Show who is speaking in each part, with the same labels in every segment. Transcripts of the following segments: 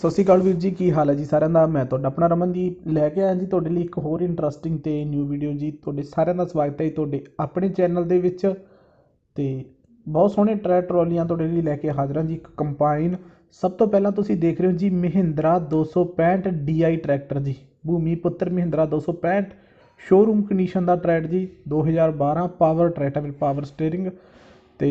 Speaker 1: ਸਤਿ ਸ਼੍ਰੀ ਅਕਾਲ ਵੀਰ ਜੀ, ਕੀ ਹਾਲ ਹੈ ਜੀ ਸਾਰਿਆਂ ਦਾ? ਮੈਂ ਤੁਹਾਡਾ ਆਪਣਾ ਰਮਨਦੀਪ ਲੈ ਕੇ ਆਇਆ ਜੀ ਤੁਹਾਡੇ ਲਈ ਇੱਕ ਹੋਰ ਇੰਟਰਸਟਿੰਗ ਤੇ ਨਿਊ ਵੀਡੀਓ ਜੀ। ਤੁਹਾਡੇ ਸਾਰਿਆਂ ਦਾ ਸਵਾਗਤ ਹੈ ਜੀ ਤੁਹਾਡੇ ਆਪਣੇ ਚੈਨਲ ਦੇ ਵਿੱਚ। ਤੇ ਬਹੁਤ ਸੋਹਣੇ ਟਰੈਕ ਟਰਾਲੀਆਂ ਤੁਹਾਡੇ ਲਈ ਲੈ ਕੇ ਹਾਜ਼ਰ ਹਾਂ ਜੀ। ਇੱਕ ਕੰਪਾਈਨ ਸਭ ਤੋਂ ਪਹਿਲਾਂ ਤੁਸੀਂ ਦੇਖ ਰਹੇ ਹੋ ਜੀ ਮਹਿੰਦਰਾ 265 DI ਟਰੈਕਟਰ ਜੀ। ਭੂਮੀ ਪੁੱਤਰ ਮਹਿੰਦਰਾ 265 ਸ਼ੋਰੂਮ ਕੰਡੀਸ਼ਨ ਦਾ ਟਰੈਕ ਜੀ। 2012 ਪਾਵਰ ਟਰੈਕਟਰ ਪਾਵਰ ਸਟੀਅਰਿੰਗ ਤੇ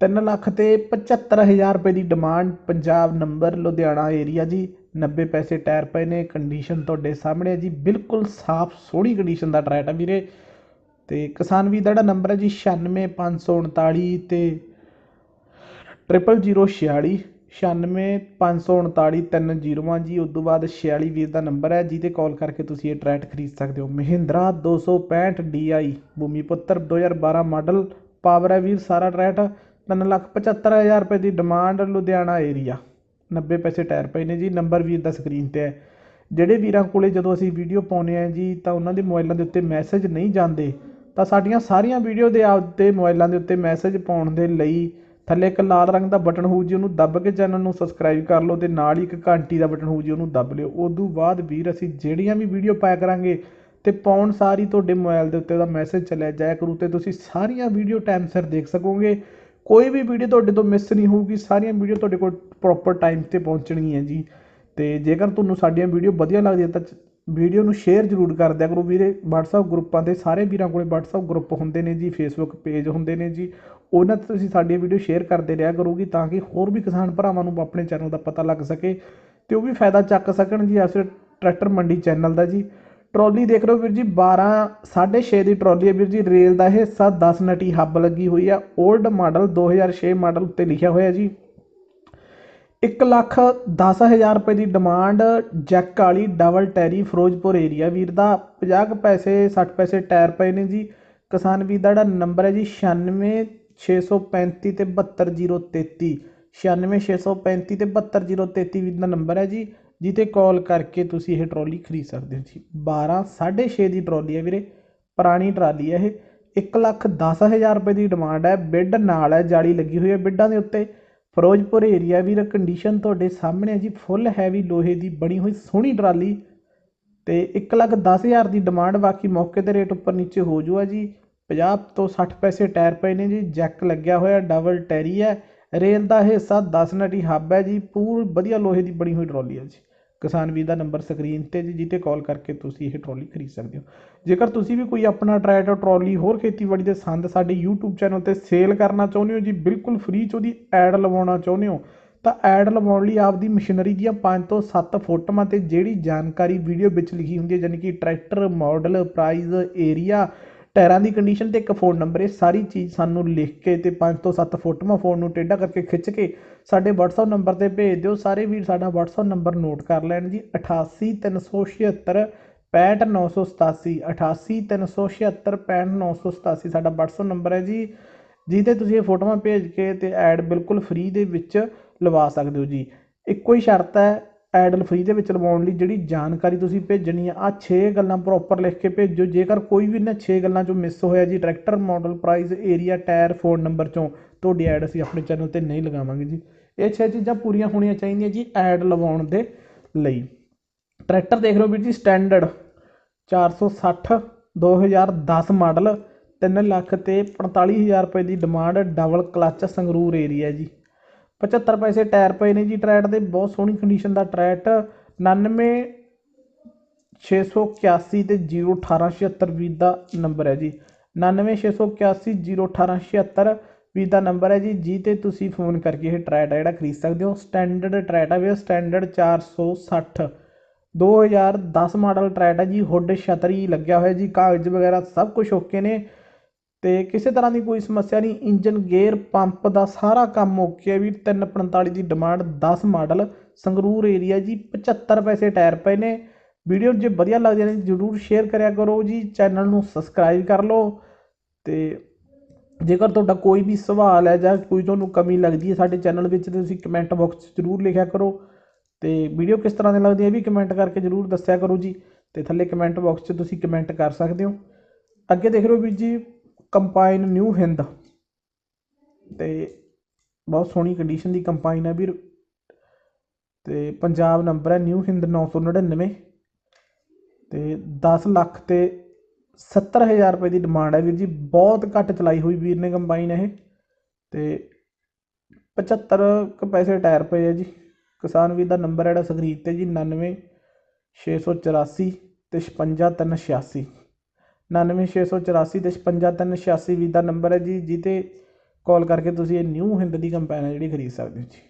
Speaker 1: ਤਿੰਨ ਲੱਖ ਤੇ 75000 ਰੁਪਏ ਦੀ demand Punjab number Ludhiana area ਜੀ। 90 ਪੈਸੇ ਟਾਇਰ ਪਏ ਨੇ ਕੰਡੀਸ਼ਨ ਤੁਹਾਡੇ ਸਾਹਮਣੇ ਹੈ ਜੀ। ਬਿਲਕੁਲ ਸਾਫ਼ ਸੋਹਣੀ ਕੰਡੀਸ਼ਨ ਦਾ ਟਰੈਟ ਹੈ ਵੀਰੇ। ਤੇ ਕਿਸਾਨ ਵੀਰ ਦਾ ਜਿਹੜਾ ਨੰਬਰ ਹੈ ਜੀ 96539 ਤੇ 0046 96539 ਤਿੰਨ ਜ਼ੀਰੋਆਂ ਜੀ। ਉਸ ਤੋਂ ਬਾਅਦ 46 ਵੀਰ ਦਾ ਨੰਬਰ ਹੈ, ਜਿਹਦੇ ਕਾਲ ਕਰਕੇ ਤੁਸੀਂ ਇਹ ਟਰੈਟ ਖਰੀਦ ਸਕਦੇ ਹੋ। ਮਹਿੰਦਰਾ 265 DI ਭੂਮੀ ਪੁੱਤਰ 2012 ਮਾਡਲ ਪਾਵਰ ਹੈ ਵੀਰ, ਸਾਰਾ ਟਰੈਕ ਤਿੰਨ ਲੱਖ ਪਝੱਤਰ ਹਜ਼ਾਰ ਰੁਪਏ ਦੀ ਡਿਮਾਂਡ ਲੁਧਿਆਣਾ ਏਰੀਆ 90 ਪੈਸੇ ਟਾਇਰ ਪਏ ਨੇ ਜੀ ਨੰਬਰ ਵੀਰ ਦਾ ਸਕਰੀਨ ਤੇ ਹੈ। ਜਿਹੜੇ ਵੀਰਾਂ ਕੋਲੇ ਜਦੋਂ ਅਸੀਂ ਵੀਡੀਓ ਪਾਉਂਦੇ ਆ ਜੀ, ਤਾਂ ਉਹਨਾਂ ਦੇ ਮੋਬਾਈਲਾਂ ਦੇ ਉੱਤੇ ਮੈਸੇਜ ਨਹੀਂ ਜਾਂਦੇ। ਤਾਂ ਸਾਡੀਆਂ ਸਾਰੀਆਂ ਵੀਡੀਓ ਦੇ ਆਪਦੇ ਮੋਬਾਈਲਾਂ ਦੇ ਉੱਤੇ ਮੈਸੇਜ ਪਾਉਣ ਦੇ ਲਈ ਥੱਲੇ ਇੱਕ ਲਾਲ ਰੰਗ ਦਾ ਬਟਨ ਹੋਊ ਜੀ, ਉਹਨੂੰ ਦੱਬ ਕੇ ਚੈਨਲ ਨੂੰ ਸਬਸਕ੍ਰਾਈਬ ਕਰ ਲਓ ਤੇ ਨਾਲ ਹੀ ਇੱਕ ਘੰਟੀ ਦਾ ਬਟਨ ਹੋਊ ਜੀ, ਉਹਨੂੰ ਦੱਬ ਲਿਓ। ਉਦੋਂ ਬਾਅਦ ਵੀਰ, ਅਸੀਂ ਜਿਹੜੀਆਂ ਵੀ ਵੀਡੀਓ ਪਾਇਆ ਕਰਾਂਗੇ ਤੇ ਪਾਉਣ ਸਾਰੀ ਤੁਹਾਡੇ ਮੋਬਾਈਲ ਦੇ ਉੱਤੇ ਉਹਦਾ ਮੈਸੇਜ ਚੱਲਿਆ ਜਾਇਆ ਕਰੂ ਤੇ ਤੁਸੀਂ ਸਾਰੀਆਂ ਵੀਡੀਓ ਟਾਈਮ ਸਿਰ ਦੇਖ ਸਕੋਗੇ। ਕੋਈ ਵੀ ਵੀਡੀਓ ਤੁਹਾਡੇ ਤੋਂ ਮਿਸ ਨਹੀਂ ਹੋਊਗੀ, ਸਾਰੀਆਂ ਵੀਡੀਓ ਤੁਹਾਡੇ ਕੋਲ ਪ੍ਰੋਪਰ ਟਾਈਮ ਤੇ ਪਹੁੰਚਣਗੀਆਂ ਜੀ। ਤੇ ਜੇਕਰ ਤੁਹਾਨੂੰ ਸਾਡੀਆਂ ਵੀਡੀਓ ਵਧੀਆ ਲੱਗਦੀਆਂ ਤਾਂ ਵੀਡੀਓ ਨੂੰ ਸ਼ੇਅਰ ਜ਼ਰੂਰ ਕਰ ਦਿਆ ਕਰੋ ਵੀਰੇ। WhatsApp ਗਰੁੱਪਾਂ ਤੇ ਸਾਰੇ ਵੀਰਾਂ ਕੋਲੇ WhatsApp ਗਰੁੱਪ ਹੁੰਦੇ ਨੇ ਜੀ, Facebook ਪੇਜ ਹੁੰਦੇ ਨੇ ਜੀ। ਉਹਨਾਂ ਤੇ ਤੁਸੀਂ ਸਾਡੀਆਂ ਵੀਡੀਓ ਸ਼ੇਅਰ ਕਰਦੇ ਰਿਹਾ ਕਰੋਗੇ ਤਾਂ ਕਿ ਹੋਰ ਵੀ ਕਿਸਾਨ ਭਰਾਵਾਂ ਨੂੰ ਆਪਣੇ ਚੈਨਲ ਦਾ ਪਤਾ ਲੱਗ ਸਕੇ ਤੇ ਉਹ ਵੀ ਫਾਇਦਾ ਚੱਕ ਸਕਣ ਜੀ। ਐਸੇ ਟਰੈਕਟਰ ਮੰਡੀ ਚੈਨਲ ਦਾ ਜੀ। ਟਰਾਲੀ ਦੇਖ ਰਹੇ ਹੋ ਵੀਰ ਜੀ 12 6.5 ਦੀ ਟਰਾਲੀ ਹੈ ਵੀਰ ਜੀ, ਰੇਲ ਦਾ ਹਿੱਸਾ 10 ਨਟੀ ਹੱਬ ਲੱਗੀ ਹੋਈ ਆ 올ਡ ਮਾਡਲ 2006 ਮਾਡਲ ਉੱਤੇ ਲਿਖਿਆ ਹੋਇਆ ਜੀ। 1 ਲੱਖ 10000 ਰੁਪਏ ਦੀ ਡਿਮਾਂਡ ਜੈਕ ਵਾਲੀ ਡਬਲ ਟੈਰੀ ਫਿਰੋਜ਼ਪੁਰ ਏਰੀਆ ਵੀਰ ਦਾ 50 ਕੁ ਪੈਸੇ 60 ਪੈਸੇ ਟਾਇਰ ਪਏ ਨੇ ਜੀ। ਕਿਸਾਨ ਵੀਰ ਦਾ ਜਿਹੜਾ ਨੰਬਰ ਹੈ ਜੀ 96635 ਤੇ 72033 96635 ਤੇ 72033 ਵੀਰ ਦਾ ਨੰਬਰ ਹੈ ਜੀ। ਜਿੱਤੇ ਕਾਲ ਕਰਕੇ ਤੁਸੀਂ ਇਹ ਟਰਾਲੀ ਖਰੀਦ ਸਕਦੇ ਹੋ ਜੀ। 12 6.5 ਦੀ ਟਰਾਲੀ ਹੈ ਵੀਰੇ, ਪੁਰਾਣੀ ਟਰਾਲੀ ਹੈ ਇਹ। 1 ਲੱਖ 10000 ਰੁਪਏ ਦੀ ਡਿਮਾਂਡ ਹੈ। ਬਿੱਡ ਨਾਲ ਹੈ, ਜਾਲੀ ਲੱਗੀ ਹੋਈ ਹੈ ਬਿੱਡਾਂ ਦੇ ਉੱਤੇ। ਫਿਰੋਜ਼ਪੁਰ ਏਰੀਆ ਵੀਰ ਕੰਡੀਸ਼ਨ ਤੁਹਾਡੇ ਸਾਹਮਣੇ ਹੈ ਜੀ। ਫੁੱਲ ਹੈਵੀ ਲੋਹੇ ਦੀ ਬਣੀ ਹੋਈ ਸੋਹਣੀ ਟਰਾਲੀ। ਤੇ 1 ਲੱਖ 10000 ਦੀ ਡਿਮਾਂਡ ਬਾਕੀ ਮੌਕੇ ਤੇ ਰੇਟ ਉੱਪਰ ਨੀਚੇ ਹੋ ਜੂਆ ਜੀ। 50 ਤੋਂ 60 ਪੈਸੇ ਟਾਇਰ ਪਏ ਨੇ ਜੀ। ਜੈਕ ਲੱਗਿਆ ਹੋਇਆ, ਡਬਲ ਟੈਰੀ ਹੈ। ਰੇਲ ਦਾ ਇਹ ਹਿੱਸਾ 10 ਨਟੀ ਹੱਬ ਹੈ ਜੀ। ਪੂਰੀ ਵਧੀਆ ਲੋਹੇ ਦੀ ਬਣੀ ਹੋਈ ਟਰਾਲੀ ਹੈ ਜੀ। ਕਿਸਾਨ ਵੀਰ ਦਾ ਨੰਬਰ ਸਕਰੀਨ ਤੇ ਜੀ ਜਿੱਤੇ ਕਾਲ ਕਰਕੇ ਤੁਸੀਂ ਇਹ ਟਰਾਲੀ ਖਰੀਦ ਸਕਦੇ ਹੋ। ਜੇਕਰ ਤੁਸੀਂ ਵੀ ਕੋਈ ਆਪਣਾ ਟਰੈਕਟਰ, ਟਰਾਲੀ, ਹੋਰ ਖੇਤੀਬਾੜੀ ਦੇ ਸੰਦ ਸਾਡੇ YouTube ਚੈਨਲ ਤੇ ਸੇਲ ਕਰਨਾ ਚਾਹੁੰਦੇ ਹੋ ਜੀ, ਬਿਲਕੁਲ ਫ੍ਰੀ ਚ ਉਹਦੀ ਐਡ ਲਵਾਉਣਾ ਚਾਹੁੰਦੇ ਹੋ, ਤਾਂ ਐਡ ਲਵਾਉਣ ਲਈ ਆਪਦੀ ਮਸ਼ੀਨਰੀ ਦੀਆਂ 5 ਤੋਂ 7 ਫੋਟੋਆਂ ਤੇ ਜਿਹੜੀ ਜਾਣਕਾਰੀ ਵੀਡੀਓ ਵਿੱਚ ਲਿਖੀ ਹੁੰਦੀ ਹੈ ਯਾਨੀ ਕਿ ਟਰੈਕਟਰ ਮਾਡਲ ਪ੍ਰਾਈਸ ਏਰੀਆ ਟਾਇਰਾਂ ਦੀ ਕੰਡੀਸ਼ਨ ਤੇ ਇੱਕ ਫੋਨ ਨੰਬਰ ਇਹ ਸਾਰੀ ਚੀਜ਼ ਸਾਨੂੰ ਲਿਖ ਕੇ ਤੇ 5 ਤੋਂ 7 ਫੋਟੋਆਂ ਫੋਨ ਨੂੰ ਟੇਢਾ ਕਰਕੇ ਖਿੱਚ ਕੇ ਸਾਡੇ WhatsApp ਨੰਬਰ ਤੇ ਭੇਜ ਦਿਓ। ਸਾਰੇ ਵੀਰ ਸਾਡਾ WhatsApp ਨੰਬਰ ਨੋਟ ਕਰ ਲੈਣ ਜੀ 88376 65987 88376 65987 ਸਾਡਾ WhatsApp ਨੰਬਰ ਹੈ ਜੀ, ਜਿਹਦੇ ਤੁਸੀਂ ਇਹ ਫੋਟੋਆਂ ਭੇਜ ਕੇ ਤੇ ਐਡ ਬਿਲਕੁਲ ਫ੍ਰੀ ਦੇ ਵਿੱਚ ਲਵਾ ਸਕਦੇ ਹੋ ਜੀ। ਇੱਕੋ ਹੀ ਸ਼ਰਤ ਹੈ ਐਡਲ ਫ੍ਰੀ ਦੇ ਵਿੱਚ ਲਵਾਉਣ ਲਈ ਜਿਹੜੀ ਜਾਣਕਾਰੀ ਤੁਸੀਂ ਭੇਜਣੀ ਆ ਆ 6 ਗੱਲਾਂ ਪ੍ਰੋਪਰ ਲਿਖ ਕੇ ਭੇਜੋ। ਜੇਕਰ ਕੋਈ ਵੀ ਇਹਨਾਂ 6 ਗੱਲਾਂ ਚੋਂ ਮਿਸ ਹੋਇਆ ਜੀ tractor model price area tyre phone number ਚੋਂ, ਤੁਹਾਡੀ ਐਡ ਅਸੀਂ ਆਪਣੇ ਚੈਨਲ ਤੇ ਨਹੀਂ ਲਗਾਵਾਂਗੇ ਜੀ। ਇਹ 6 ਚੀਜ਼ਾਂ ਪੂਰੀਆਂ ਹੋਣੀਆਂ ਚਾਹੀਦੀਆਂ ਜੀ ਐਡ ਲਵਾਉਣ ਦੇ ਲਈ। ਟਰੈਕਟਰ ਦੇਖ ਲਓ ਵੀਰ ਜੀ ਸਟੈਂਡਰਡ 460 2010 ਮਾਡਲ 3 ਲੱਖ ਤੇ 45000 ਰੁਪਏ ਦੀ demand double clutch Sangrur area ਜੀ। 75 ਪੈਸੇ ਟਾਇਰ ਪਏ ਨੇ ਜੀ, ਟਰੈਟ ਦੇ, ਬਹੁਤ ਸੋਹਣੀ ਕੰਡੀਸ਼ਨ ਦਾ ਟਰੈਟ 99 681 ਤੇ 01876 ਵੀਰ ਦਾ ਨੰਬਰ ਹੈ ਜੀ। 99681 01876 ਵੀਰ ਦਾ ਨੰਬਰ ਹੈ ਜੀ। ਜੀ ਤੇ ਤੁਸੀਂ ਫੋਨ ਕਰਕੇ ਇਹ ਟਰੈਟ ਆ ਜਿਹੜਾ ਖਰੀਦ ਸਕਦੇ ਹੋ। ਸਟੈਂਡਰਡ ਟਰੈਟ ਆ ਵੀ ਸਟੈਂਡਰਡ 460 2010 ਮਾਡਲ ਟਰੈਟ ਹੈ ਜੀ। ਹੁੱਡ ਛਤਰੀ ਲੱਗਿਆ ਹੋਇਆ ਜੀ। ਕਾਗਜ਼ ਵਗੈਰਾ ਸਭ ਕੁਝ ਓਕੇ ਨੇ। ਤੇ ਕਿਸੇ ਤਰ੍ਹਾਂ ਦੀ ਕੋਈ ਸਮੱਸਿਆ ਨਹੀਂ। ਇੰਜਨ ਗੇਅਰ, ਪੰਪ ਦਾ ਸਾਰਾ ਕੰਮ ਓਕੇ ਹੈ ਵੀ 345 ਦੀ ਡਿਮਾਂਡ 10 ਮਾਡਲ, ਸੰਗਰੂਰ ਏਰੀਆ ਜੀ 75 ਪੈਸੇ ਟਾਇਰ ਪਏ ਨੇ। ਵੀਡੀਓ ਜੇ ਵਧੀਆ ਲੱਗਦੀ ਨੇ ਜਰੂਰ ਸ਼ੇਅਰ ਕਰਿਆ ਕਰੋ ਜੀ, ਚੈਨਲ ਨੂੰ ਸਬਸਕ੍ਰਾਈਬ ਕਰ ਲਓ। ਤੇ ਜੇਕਰ ਤੁਹਾਡਾ ਕੋਈ ਵੀ ਸਵਾਲ ਹੈ ਜਾਂ ਕੋਈ ਤੁਹਾਨੂੰ ਕਮੀ ਲੱਗਦੀ ਹੈ ਸਾਡੇ ਚੈਨਲ ਵਿੱਚ, ਤੇ ਤੁਸੀਂ ਕਮੈਂਟ ਬਾਕਸ 'ਚ ਜਰੂਰ ਲਿਖਿਆ ਕਰੋ। ਤੇ ਵੀਡੀਓ ਕਿਸ ਤਰ੍ਹਾਂ ਦੀ ਲੱਗਦੀ ਹੈ ਵੀ ਕਮੈਂਟ ਕਰਕੇ ਜਰੂਰ ਦੱਸਿਆ ਕਰੋ ਜੀ। ਤੇ ਥੱਲੇ ਕਮੈਂਟ ਬਾਕਸ 'ਚ ਤੁਸੀਂ ਕਮੈਂਟ ਕਰ ਸਕਦੇ ਹੋ। ਅੱਗੇ ਦੇਖ ਰਹੇ ਹੋ ਵੀਰ ਜੀ ਕੰਪਾਈਨ ਨਿਊ ਹਿੰਦ। ਤੇ ਬਹੁਤ ਸੋਹਣੀ ਕੰਡੀਸ਼ਨ ਦੀ ਕੰਪਾਈਨ ਹੈ ਵੀਰ। ਤੇ ਪੰਜਾਬ ਨੰਬਰ ਹੈ ਨਿਊ ਹਿੰਦ 999 ਤੇ 10 ਲੱਖ ਤੇ 70000 ਰੁਪਏ ਦੀ ਡਿਮਾਂਡ ਹੈ ਵੀਰ ਜੀ। ਬਹੁਤ ਘੱਟ ਚਲਾਈ ਹੋਈ ਵੀਰ ਨੇ ਕੰਬਾਈਨ ਇਹ। ਤੇ 75 ਕੁ ਪੈਸੇ ਟਾਇਰ ਪਏ ਹੈ ਜੀ। ਕਿਸਾਨ ਵੀਰ ਦਾ ਨੰਬਰ ਹੈ ਜਿਹੜਾ ਸਕਰੀਨ ਤੇ ਜੀ 99 684 ਤੇ 55386 99684 ਤੇ 55386 ਵੀਰ ਦਾ ਨੰਬਰ ਹੈ ਜੀ ਜਿੱਤੇ ਕਾਲ ਕਰਕੇ ਤੁਸੀਂ ਇਹ ਨਿਊ ਹਿੰਦ ਦੀ ਕੰਪੈਨ ਹੈ ਜਿਹੜੀ ਖਰੀਦ ਸਕਦੇ ਹੋ ਜੀ।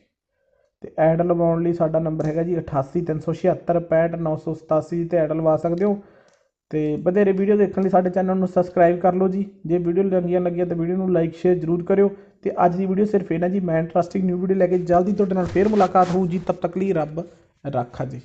Speaker 1: ਅਤੇ ਐਡ ਲਵਾਉਣ ਲਈ ਸਾਡਾ ਨੰਬਰ ਹੈਗਾ ਜੀ 88376 65987 ਤੇ ਐਡ ਲਵਾ ਸਕਦੇ ਹੋ। ਅਤੇ ਵਧੇਰੇ ਵੀਡੀਓ ਦੇਖਣ ਲਈ ਸਾਡੇ ਚੈਨਲ ਨੂੰ ਸਬਸਕ੍ਰਾਈਬ ਕਰ ਲਓ ਜੀ। ਜੇ ਵੀਡੀਓ ਚੰਗੀਆਂ ਲੱਗੀਆਂ ਤਾਂ ਵੀਡੀਓ ਨੂੰ ਲਾਈਕ, ਸ਼ੇਅਰ ਜ਼ਰੂਰ ਕਰਿਓ। ਅਤੇ ਅੱਜ ਦੀ ਵੀਡੀਓ ਸਿਰਫ ਇਹ ਨਾ ਜੀ, ਮੈਂ ਇੰਟਰਸਟਿੰਗ ਨਿਊ ਵੀਡੀਓ ਲੈ ਕੇ ਜਲਦੀ ਤੁਹਾਡੇ ਨਾਲ ਫੇਰ ਮੁਲਾਕਾਤ ਹੋਊ ਜੀ। ਤਬ ਤੱਕ ਲਈ ਰੱਬ ਰਾਖਾ ਜੀ।